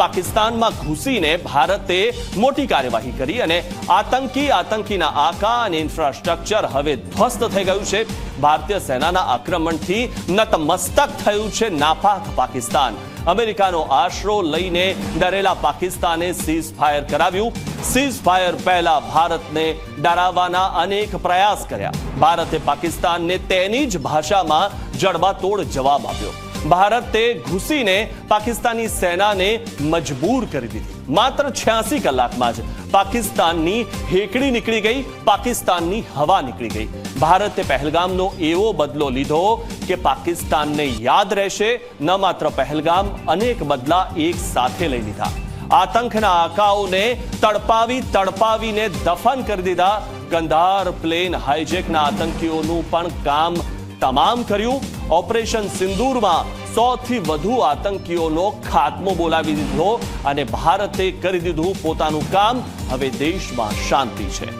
પાકિસ્તાનમાં ઘૂસીને ભારતે મોટી કાર્યવાહી કરી અને આતંકી આતંકીના આકા અને ઇન્ફ્રાસ્ટ્રક્ચર હવે ધ્વસ્ત થઈ ગયું છે. ભારતીય સેનાના આક્રમણથી નતમસ્તક થયું છે નાપાક પાકિસ્તાન. અમેરિકાનો આશરો લઈને ડરેલા પાકિસ્તાને સીઝ ફાયર કરાવ્યું. સીઝ ફાયર પહેલા ભારતને ડરાવવાના અનેક પ્રયાસ કર્યા. ભારતે પાકિસ્તાનને તેની જ ભાષામાં જડબાતોડ જવાબ આપ્યો. ભારતે ઘૂસીને પાકિસ્તાની સેનાને મજબૂર કરી દીધી. માત્ર છ્યાસી કલાકમાં જ પાકિસ્તાનની હેકડી નીકળી ગઈ, પાકિસ્તાનની હવા નીકળી ગઈ. ભારતે પહેલગામનો એવો બદલો લીધો કે પાકિસ્તાનને યાદ રહેશે, ન માત્ર પહેલગામ, અનેક બદલા એક સાથે લઈ લીધા. આતંકના આકાઓને તડપાવી, તડપાવીને દફન કરી દીધા. ગંધાર પ્લેન હાઈજેકના આતંકીઓનું પણ કામ તમામ કર્યું. ઓપરેશન સિંદૂરમાં સૌથી વધુ આતંકીઓનો ખાત્મો બોલાવી દીધો અને ભારતે કરી દીધું પોતાનું કામ. હવે દેશમાં શાંતિ છે.